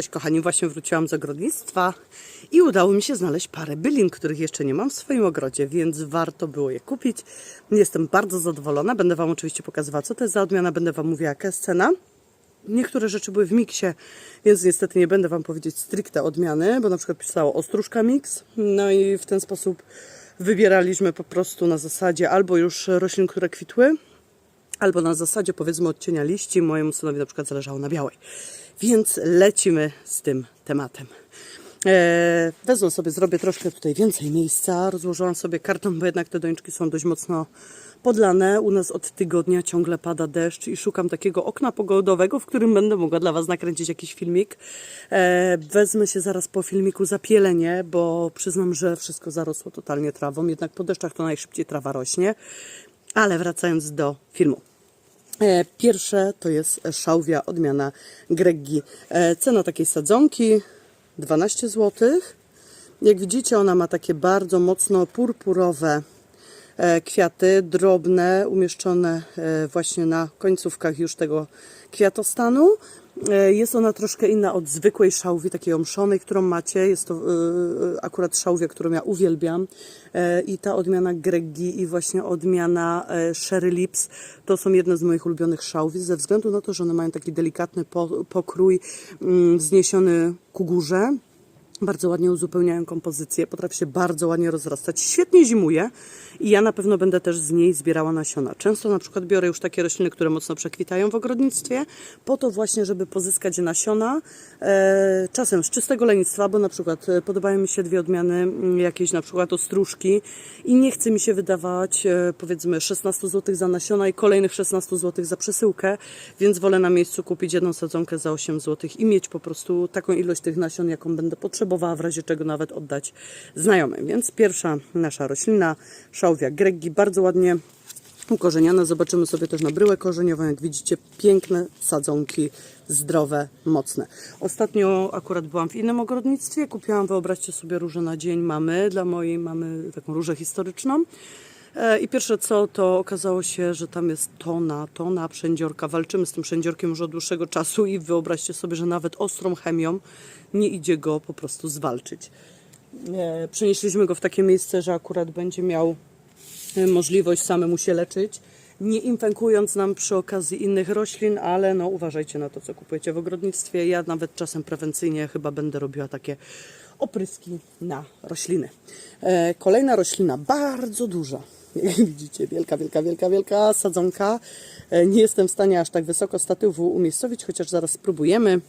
Cześć kochani, właśnie wróciłam z ogrodnictwa i udało mi się znaleźć parę bylin, których jeszcze nie mam w swoim ogrodzie, więc warto było je kupić. Jestem bardzo zadowolona, będę Wam oczywiście pokazywała co to jest za odmiana, będę Wam mówiła jaka jest cena. Niektóre rzeczy były w miksie, więc niestety nie będę Wam powiedzieć stricte odmiany, bo na przykład pisało Ostróżka Mix, no i w ten sposób wybieraliśmy po prostu na zasadzie albo już roślin, które kwitły, albo na zasadzie powiedzmy odcienia liści. Mojemu synowi na przykład zależało na białej. Więc lecimy z tym tematem. E, wezmę sobie, zrobię troszkę tutaj więcej miejsca. Rozłożyłam sobie karton, bo jednak te doniczki są dość mocno podlane. U nas od tygodnia ciągle pada deszcz i szukam takiego okna pogodowego, w którym będę mogła dla Was nakręcić jakiś filmik. E, wezmę się zaraz po filmiku za pielenie, bo przyznam, że wszystko zarosło totalnie trawą. Jednak po deszczach to najszybciej trawa rośnie. Ale wracając do filmu. E, Pierwsze to jest szałwia odmiana Greggi. E, Cena takiej sadzonki 12 zł. Jak widzicie, ona ma takie bardzo mocno purpurowe e, kwiaty, drobne, umieszczone właśnie na końcówkach już tego kwiatostanu. E, Jest ona troszkę inna od zwykłej szałwi, takiej omszonej, którą macie. Jest to e, akurat szałwia, którą ja uwielbiam. E, I ta odmiana Greggi i właśnie odmiana e, Sherry Lips to są jedne z moich ulubionych szałwi, ze względu na to, że one mają taki delikatny po- pokrój mm, wzniesiony ku górze. Bardzo ładnie uzupełniają kompozycję, potrafi się bardzo ładnie rozrastać, świetnie zimuje i ja na pewno będę też z niej zbierała nasiona. Często na przykład biorę już takie rośliny, które mocno przekwitają w ogrodnictwie, po to właśnie, żeby pozyskać nasiona, e, czasem z czystego lenistwa, bo na przykład e, podobają mi się dwie odmiany, mm, jakieś na przykład ostróżki i nie chce mi się wydawać e, powiedzmy 16 zł za nasiona i kolejnych 16 zł za przesyłkę, więc wolę na miejscu kupić jedną sadzonkę za 8 zł i mieć po prostu taką ilość tych nasion, jaką będę potrzebowała, w razie czego nawet oddać znajomym. Więc pierwsza nasza roślina, szałwia Greggi, bardzo ładnie ukorzeniona. Zobaczymy sobie też na bryłę korzeniową. Jak widzicie, piękne sadzonki, zdrowe, mocne. Ostatnio akurat byłam w innym ogrodnictwie. Kupiłam, wyobraźcie sobie, różę na dzień mamy. Dla mojej mamy taką różę historyczną. E, I pierwsze co, to okazało się, że tam jest tona, tona przędziorka. Walczymy z tym przędziorkiem już od dłuższego czasu i wyobraźcie sobie, że nawet ostrą chemią nie idzie go po prostu zwalczyć. E, Przenieśliśmy go w takie miejsce, że akurat będzie miał e, możliwość samemu się leczyć, nie infekując nam przy okazji innych roślin, ale no uważajcie na to, co kupujecie w ogrodnictwie. Ja nawet czasem prewencyjnie chyba będę robiła takie opryski na rośliny. Kolejna roślina, bardzo duża. Widzicie, wielka, wielka, wielka, wielka sadzonka. E, Nie jestem w stanie aż tak wysoko statywu umiejscowić, chociaż zaraz spróbujemy.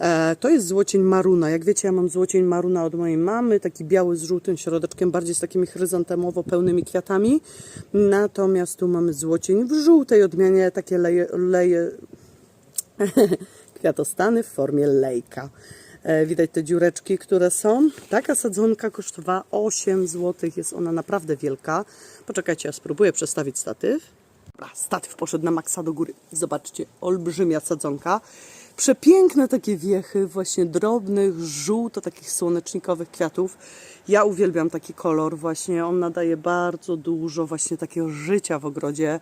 E, To jest złocień maruna. Jak wiecie, ja mam złocień maruna od mojej mamy, taki biały z żółtym środeczkiem, bardziej z takimi chryzantemowo pełnymi kwiatami. Natomiast tu mamy złocień w żółtej odmianie, takie leje, leje kwiatostany w formie lejka. E, Widać te dziureczki, które są. Taka sadzonka kosztowała 8 zł. Jest ona naprawdę wielka. Poczekajcie, ja spróbuję przestawić statyw. Dobra, statyw poszedł na maksa do góry. Zobaczcie, olbrzymia sadzonka. Przepiękne takie wiechy, właśnie drobnych, żółto takich słonecznikowych kwiatów. Ja uwielbiam taki kolor, właśnie on nadaje bardzo dużo właśnie takiego życia w ogrodzie.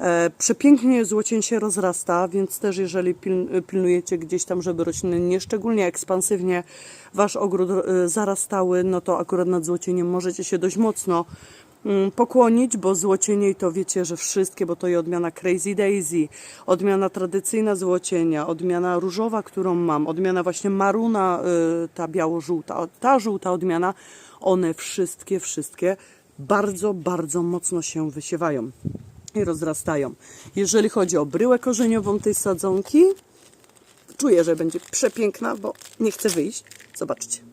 E, przepięknie złocień się rozrasta, więc też jeżeli pil, pilnujecie gdzieś tam, żeby rośliny nie szczególnie ekspansywnie wasz ogród e, zarastały, no to akurat nad złocieniem możecie się dość mocno pokłonić, bo złocieniej to wiecie, że wszystkie, bo to i odmiana Crazy Daisy, odmiana tradycyjna złocienia, odmiana różowa, którą mam, odmiana właśnie maruna, y, ta biało-żółta, ta żółta odmiana, one wszystkie, wszystkie bardzo, bardzo mocno się wysiewają i rozrastają. Jeżeli chodzi o bryłę korzeniową tej sadzonki, czuję, że będzie przepiękna, bo nie chcę wyjść. Zobaczcie.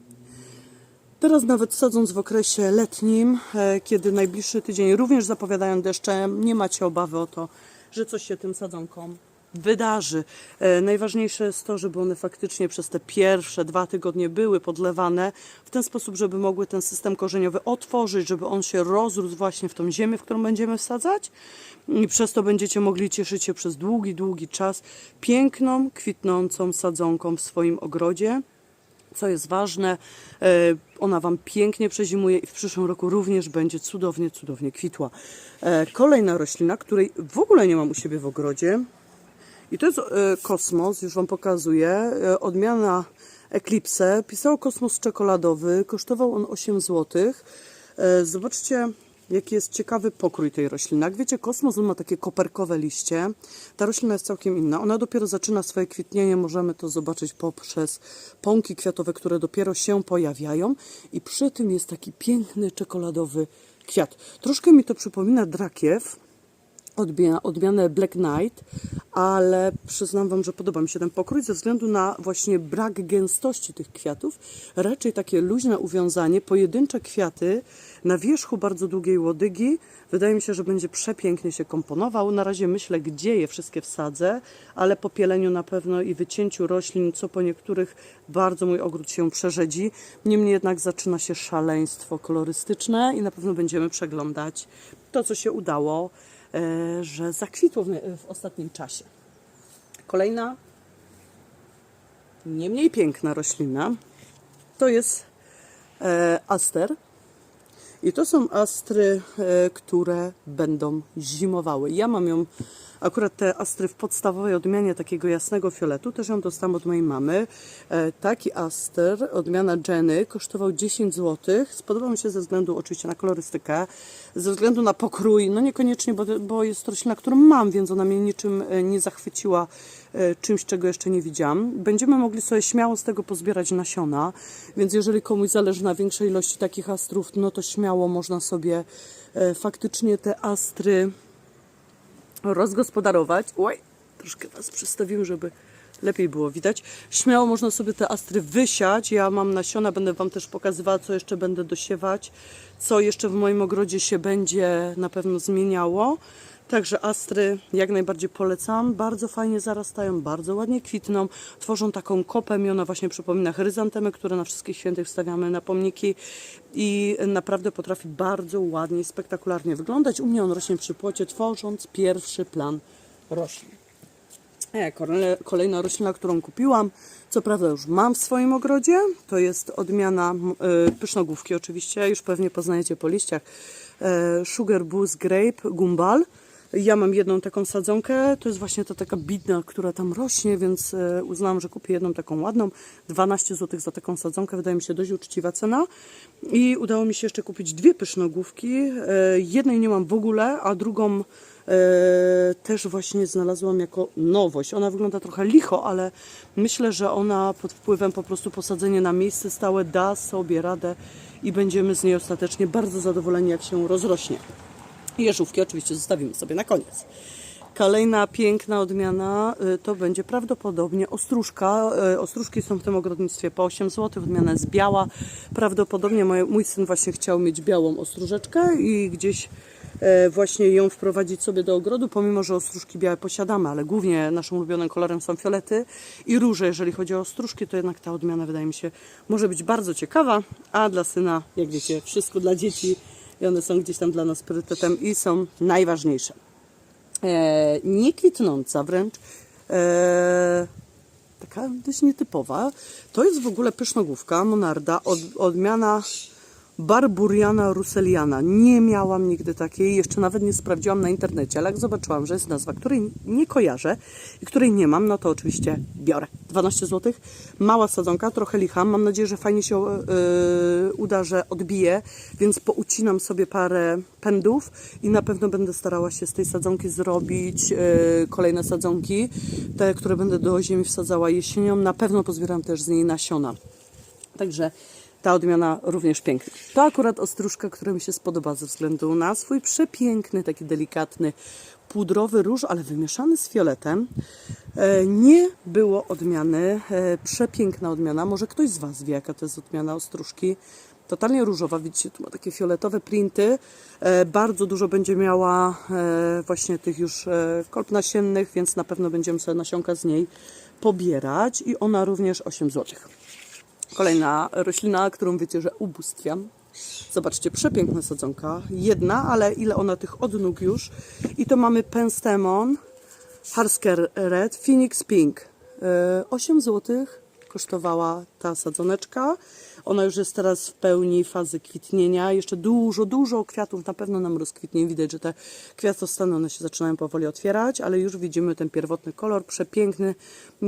Teraz nawet sadząc w okresie letnim, e, kiedy najbliższy tydzień również zapowiadają deszcze, nie macie obawy o to, że coś się tym sadzonkom wydarzy. E, Najważniejsze jest to, żeby one faktycznie przez te pierwsze dwa tygodnie były podlewane w ten sposób, żeby mogły ten system korzeniowy otworzyć, żeby on się rozrósł właśnie w tą ziemię, w którą będziemy wsadzać i przez to będziecie mogli cieszyć się przez długi, długi czas piękną, kwitnącą sadzonką w swoim ogrodzie co jest ważne, e, ona Wam pięknie przezimuje i w przyszłym roku również będzie cudownie, cudownie kwitła. E, Kolejna roślina, której w ogóle nie mam u siebie w ogrodzie i to jest e, kosmos, już Wam pokazuję, odmiana Eclipse. Pisało kosmos czekoladowy. Kosztował on 8 zł. Zobaczcie, jaki jest ciekawy pokrój tej rośliny. Jak wiecie, kosmos ma takie koperkowe liście. Ta roślina jest całkiem inna. Ona dopiero zaczyna swoje kwitnienie. Możemy to zobaczyć poprzez pąki kwiatowe, które dopiero się pojawiają. I przy tym jest taki piękny czekoladowy kwiat. Troszkę mi to przypomina drakiew odmia- odmianę Black Knight, ale przyznam Wam, że podoba mi się ten pokrój ze względu na właśnie brak gęstości tych kwiatów. Raczej takie luźne uwiązanie, pojedyncze kwiaty na wierzchu bardzo długiej łodygi. Wydaje mi się, że będzie przepięknie się komponował. Na razie myślę, gdzie je wszystkie wsadzę, ale po pieleniu na pewno i wycięciu roślin, co po niektórych bardzo mój ogród się przerzedzi. Niemniej jednak zaczyna się szaleństwo kolorystyczne i na pewno będziemy przeglądać to, co się udało że zakwitło w, w ostatnim czasie. Kolejna, nie mniej piękna roślina, to jest e, aster. I to są astry, e, które będą zimowały. Ja mam ją, akurat te astry w podstawowej odmianie takiego jasnego fioletu, też ją dostałam od mojej mamy. E, Taki aster, odmiana Jenny, kosztował 10 zł. Spodobał mi się ze względu oczywiście na kolorystykę, ze względu na pokrój, no niekoniecznie, bo, bo jest roślina, którą mam, więc ona mnie niczym e, nie zachwyciła e, czymś, czego jeszcze nie widziałam. Będziemy mogli sobie śmiało z tego pozbierać nasiona, więc jeżeli komuś zależy na większej ilości takich astrów, no to śmiało można sobie faktycznie te astry rozgospodarować. Oj, troszkę Was przestawiłem, żeby lepiej było widać. Śmiało można sobie te astry wysiać. Ja mam nasiona, będę Wam też pokazywała, co jeszcze będę dosiewać, co jeszcze w moim ogrodzie się będzie na pewno zmieniało. Także astry jak najbardziej polecam. Bardzo fajnie zarastają, bardzo ładnie kwitną. Tworzą taką kopę mi ona właśnie przypomina chryzantemy, które na wszystkich świętych wstawiamy na pomniki i naprawdę potrafi bardzo ładnie i spektakularnie wyglądać. U mnie on rośnie przy płocie, tworząc pierwszy plan roślin. Kole- Kolejna roślina, którą kupiłam, co prawda już mam w swoim ogrodzie, to jest odmiana y, pysznogłówki oczywiście, już pewnie poznajecie po liściach. E, Sugar Boost Grape Gumball. Ja mam jedną taką sadzonkę, to jest właśnie ta taka bidna, która tam rośnie, więc e, uznałam, że kupię jedną taką ładną. 12 zł za taką sadzonkę, wydaje mi się dość uczciwa cena. I udało mi się jeszcze kupić dwie pysznogłówki. E, Jednej nie mam w ogóle, a drugą e, też właśnie znalazłam jako nowość. Ona wygląda trochę licho, ale myślę, że ona pod wpływem po prostu posadzenia na miejsce stałe da sobie radę i będziemy z niej ostatecznie bardzo zadowoleni, jak się rozrośnie. Jeżówki oczywiście zostawimy sobie na koniec. Kolejna piękna odmiana y, to będzie prawdopodobnie ostróżka. Y, Ostróżki są w tym ogrodnictwie po 8 zł, odmiana jest biała. Prawdopodobnie mój syn właśnie chciał mieć białą ostróżeczkę i gdzieś e, właśnie ją wprowadzić sobie do ogrodu, pomimo, że ostróżki białe posiadamy, ale głównie naszym ulubionym kolorem są fiolety i róże. Jeżeli chodzi o ostróżki, to jednak ta odmiana wydaje mi się może być bardzo ciekawa, a dla syna, jak wiecie, wszystko dla dzieci i one są gdzieś tam dla nas priorytetem i są najważniejsze. E, nie kwitnąca wręcz, e, taka dość nietypowa. To jest w ogóle pysznogłówka, monarda, od, odmiana Barburiana ruseliana. Nie miałam nigdy takiej, jeszcze nawet nie sprawdziłam na internecie, ale jak zobaczyłam, że jest nazwa, której nie kojarzę i której nie mam, no to oczywiście biorę. 12 zł, mała sadzonka, trochę licha. Mam nadzieję, że fajnie się yy, uda, że odbije, więc poucinam sobie parę pędów i na pewno będę starała się z tej sadzonki zrobić yy, kolejne sadzonki, te, które będę do ziemi wsadzała jesienią. Na pewno pozbieram też z niej nasiona. Także ta odmiana również piękna. To akurat ostróżka, która mi się spodoba ze względu na swój przepiękny, taki delikatny, pudrowy róż, ale wymieszany z fioletem. E, Nie było odmiany, e, przepiękna odmiana. Może ktoś z Was wie, jaka to jest odmiana ostróżki. Totalnie różowa, widzicie, tu ma takie fioletowe printy. E, Bardzo dużo będzie miała właśnie tych już kolb nasiennych, więc na pewno będziemy sobie nasionka z niej pobierać. I ona również 8 złotych. Kolejna roślina, którą wiecie, że ubóstwiam. Zobaczcie, przepiękna sadzonka. Jedna, ale ile ona tych odnóg już. I to mamy Penstemon, Harsker Red, Phoenix Pink. E, 8 zł kosztowała ta sadzoneczka. Ona już jest teraz w pełni fazy kwitnienia. Jeszcze dużo, dużo kwiatów na pewno nam rozkwitnie. Widać, że te kwiatostany one się zaczynają powoli otwierać, ale już widzimy ten pierwotny kolor, przepiękny,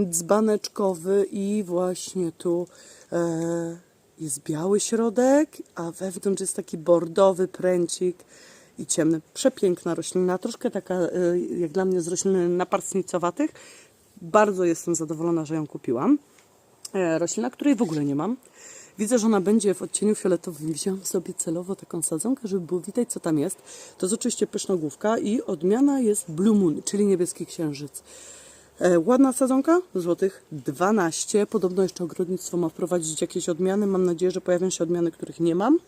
dzbaneczkowy i właśnie tu e, jest biały środek, a wewnątrz jest taki bordowy pręcik i ciemny. Przepiękna roślina, troszkę taka e, jak dla mnie z roślin naparstnicowatych. Bardzo jestem zadowolona, że ją kupiłam. E, roślina, której w ogóle nie mam. Widzę, że ona będzie w odcieniu fioletowym. Wziąłam sobie celowo taką sadzonkę, żeby było widać, co tam jest. To jest oczywiście pysznogłówka i odmiana jest Blue Moon, czyli niebieski księżyc. E, ładna sadzonka, złotych 12. Podobno jeszcze ogrodnictwo ma wprowadzić jakieś odmiany. Mam nadzieję, że pojawią się odmiany, których nie mam.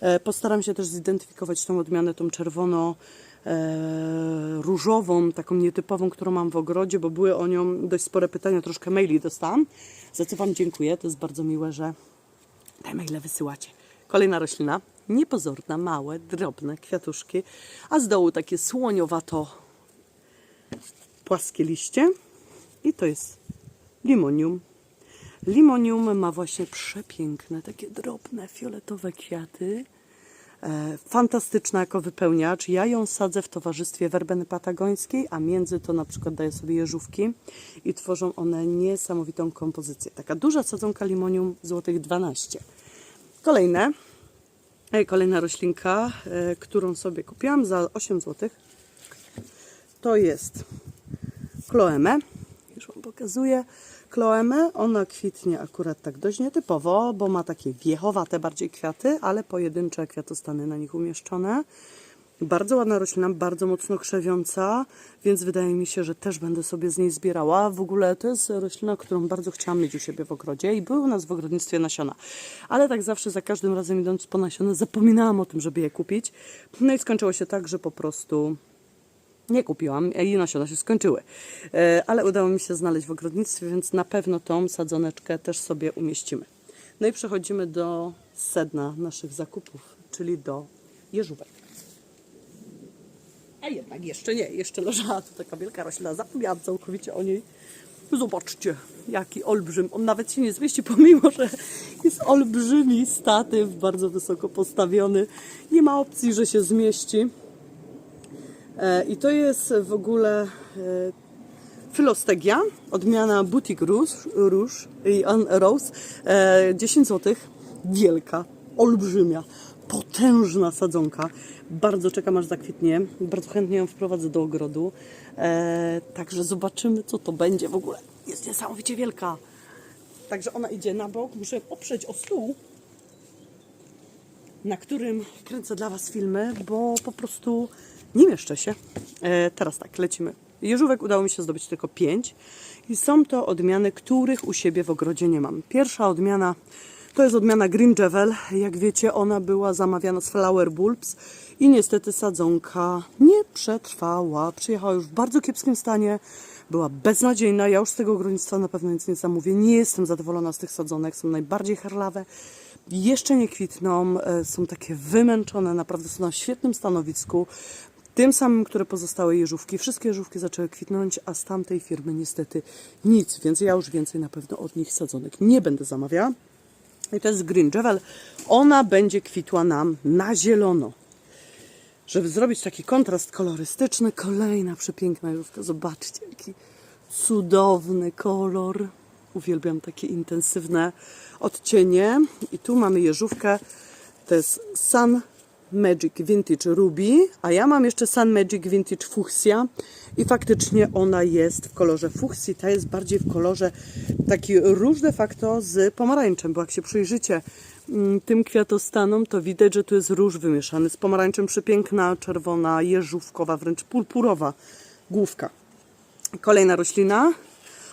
E, postaram się też zidentyfikować tą odmianę, tą czerwono e, różową, taką nietypową, którą mam w ogrodzie, bo były o nią dość spore pytania, troszkę maili dostałam, za co Wam dziękuję. To jest bardzo miłe, że te maile wysyłacie. Kolejna roślina, niepozorna, małe, drobne kwiatuszki, a z dołu takie słoniowato płaskie liście i to jest limonium. Limonium ma właśnie przepiękne, takie drobne, fioletowe kwiaty. E, fantastyczna jako wypełniacz. Ja ją sadzę w towarzystwie werbeny patagońskiej, a między to na przykład daję sobie jeżówki i tworzą one niesamowitą kompozycję. Taka duża sadzonka limonium złotych 12. Kolejne, e, kolejna roślinka, e, którą sobie kupiłam za 8 zł. To jest kloemę. Już Wam pokazuję. Kloemę, ona kwitnie akurat tak dość nietypowo, bo ma takie wiechowate bardziej kwiaty, ale pojedyncze kwiatostany na nich umieszczone. Bardzo ładna roślina, bardzo mocno krzewiąca, więc wydaje mi się, że też będę sobie z niej zbierała. W ogóle to jest roślina, którą bardzo chciałam mieć u siebie w ogrodzie i były u nas w ogrodnictwie nasiona. Ale tak zawsze, za każdym razem idąc po nasiona, zapominałam o tym, żeby je kupić. No i skończyło się tak, że po prostu nie kupiłam i nasiona się skończyły. E, Ale udało mi się znaleźć w ogrodnictwie, więc na pewno tą sadzoneczkę też sobie umieścimy. No i przechodzimy do sedna naszych zakupów, czyli do jeżówek. A jednak jeszcze nie, jeszcze leżała tu taka wielka roślina, zapomniałam całkowicie o niej. Zobaczcie, jaki olbrzym, on nawet się nie zmieści, pomimo, że jest olbrzymi statyw, bardzo wysoko postawiony. Nie ma opcji, że się zmieści. E, I to jest w ogóle e, Filostegia, odmiana Boutique Rouge, Rouge i Rose, e, 10 zł, wielka, olbrzymia, potężna sadzonka. Bardzo czekam aż zakwitnie, bardzo chętnie ją wprowadzę do ogrodu, e, także zobaczymy co to będzie w ogóle. Jest niesamowicie wielka. Także ona idzie na bok, muszę ją oprzeć o stół, na którym kręcę dla Was filmy, bo po prostu nie mieszczę się. E, teraz tak, lecimy. Jeżówek udało mi się zdobyć tylko pięć i są to odmiany, których u siebie w ogrodzie nie mam. Pierwsza odmiana to jest odmiana Green Javel. Jak wiecie, ona była zamawiana z Flower Bulbs i niestety sadzonka nie przetrwała. Przyjechała już w bardzo kiepskim stanie. Była beznadziejna. Ja już z tego ogrodnictwa na pewno nic nie zamówię. Nie jestem zadowolona z tych sadzonek. Są najbardziej harlawe. Jeszcze nie kwitną. e, Są takie wymęczone. Naprawdę są na świetnym stanowisku. Tym samym, które pozostałe jeżówki. Wszystkie jeżówki zaczęły kwitnąć, a z tamtej firmy niestety nic. Więc ja już więcej na pewno od nich sadzonek nie będę zamawiała. I to jest Green Javel. Ona będzie kwitła nam na zielono. Żeby zrobić taki kontrast kolorystyczny, kolejna przepiękna jeżówka. Zobaczcie, jaki cudowny kolor. Uwielbiam takie intensywne odcienie. I tu mamy jeżówkę. To jest Sun Magic Vintage Ruby, a ja mam jeszcze Sun Magic Vintage Fuchsia i faktycznie ona jest w kolorze fuchsji, ta jest bardziej w kolorze taki róż de facto z pomarańczem, bo jak się przyjrzycie mm, tym kwiatostanom, to widać, że tu jest róż wymieszany z pomarańczem, przepiękna, czerwona, jeżówkowa, wręcz purpurowa główka. Kolejna roślina.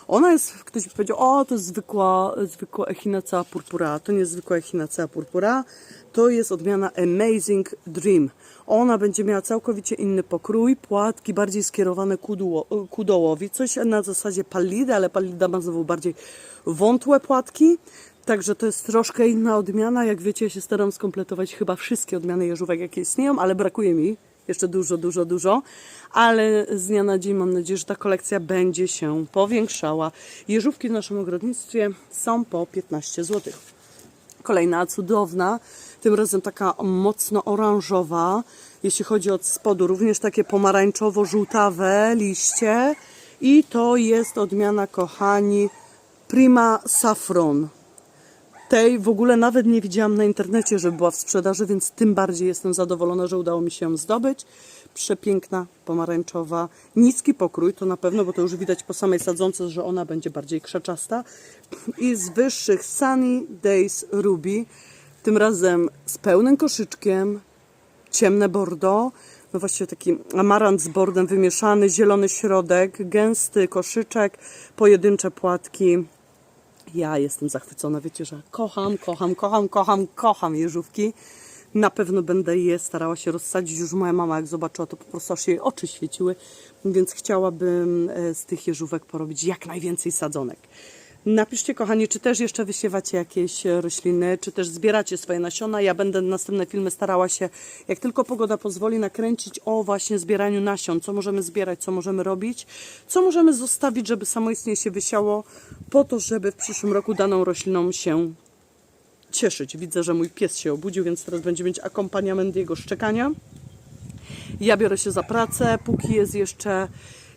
Ona jest, ktoś powiedział, o to zwykła, zwykła echinacea purpura. To nie zwykła echinacea purpura, to jest odmiana Amazing Dream. Ona będzie miała całkowicie inny pokrój, płatki bardziej skierowane ku, duo, ku dołowi, coś na zasadzie pallidy, ale pallida ma znowu bardziej wątłe płatki. Także to jest troszkę inna odmiana. Jak wiecie, ja się staram skompletować chyba wszystkie odmiany jeżówek, jakie istnieją, ale brakuje mi jeszcze dużo, dużo, dużo, ale z dnia na dzień mam nadzieję, że ta kolekcja będzie się powiększała. Jeżówki w naszym ogrodnictwie są po 15 zł. Kolejna cudowna, tym razem taka mocno oranżowa, jeśli chodzi od spodu, również takie pomarańczowo-żółtawe liście i to jest odmiana, kochani, Prima Saffron. Tej w ogóle nawet nie widziałam na internecie, że była w sprzedaży, więc tym bardziej jestem zadowolona, że udało mi się ją zdobyć. Przepiękna, pomarańczowa, niski pokrój, to na pewno, bo to już widać po samej sadzące, że ona będzie bardziej krzaczasta. I z wyższych Sunny Days Ruby, tym razem z pełnym koszyczkiem, ciemne bordo, no właściwie taki amarant z bordem wymieszany, zielony środek, gęsty koszyczek, pojedyncze płatki. Ja jestem zachwycona, wiecie, że kocham, kocham, kocham, kocham, kocham jeżówki. Na pewno będę je starała się rozsadzić. Już moja mama jak zobaczyła, to po prostu aż jej oczy świeciły, więc chciałabym e, z tych jeżówek porobić jak najwięcej sadzonek. Napiszcie, kochani, czy też jeszcze wysiewacie jakieś e, rośliny, czy też zbieracie swoje nasiona. Ja będę następne filmy starała się, jak tylko pogoda pozwoli, nakręcić o właśnie zbieraniu nasion. Co możemy zbierać, co możemy robić, co możemy zostawić, żeby samoistnie się wysiało, po to, żeby w przyszłym roku daną rośliną się cieszyć. Widzę, że mój pies się obudził, więc teraz będzie mieć akompaniament jego szczekania. Ja biorę się za pracę, póki jest jeszcze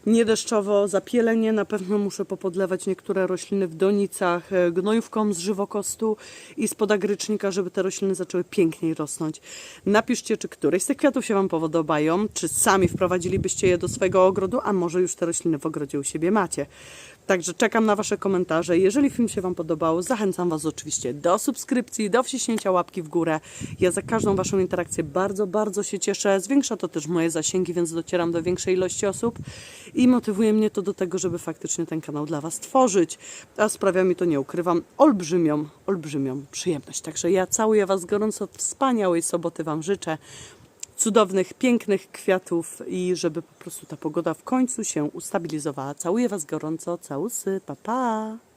niedeszczowo, zapielenie. Na pewno muszę popodlewać niektóre rośliny w donicach e, gnojówką z żywokostu i z podagrycznika, żeby te rośliny zaczęły piękniej rosnąć. Napiszcie, czy któreś z tych kwiatów się Wam podobają, czy sami wprowadzilibyście je do swojego ogrodu, a może już te rośliny w ogrodzie u siebie macie. Także czekam na Wasze komentarze. Jeżeli film się Wam podobał, zachęcam Was oczywiście do subskrypcji, do wciśnięcia łapki w górę. Ja za każdą Waszą interakcję bardzo, bardzo się cieszę. Zwiększa to też moje zasięgi, więc docieram do większej ilości osób i motywuje mnie to do tego, żeby faktycznie ten kanał dla Was tworzyć. A sprawia mi to, nie ukrywam, olbrzymią, olbrzymią przyjemność. Także ja całuję Was gorąco, wspaniałej soboty Wam życzę cudownych, pięknych kwiatów i żeby po prostu ta pogoda w końcu się ustabilizowała. Całuję Was gorąco, całusy, pa pa!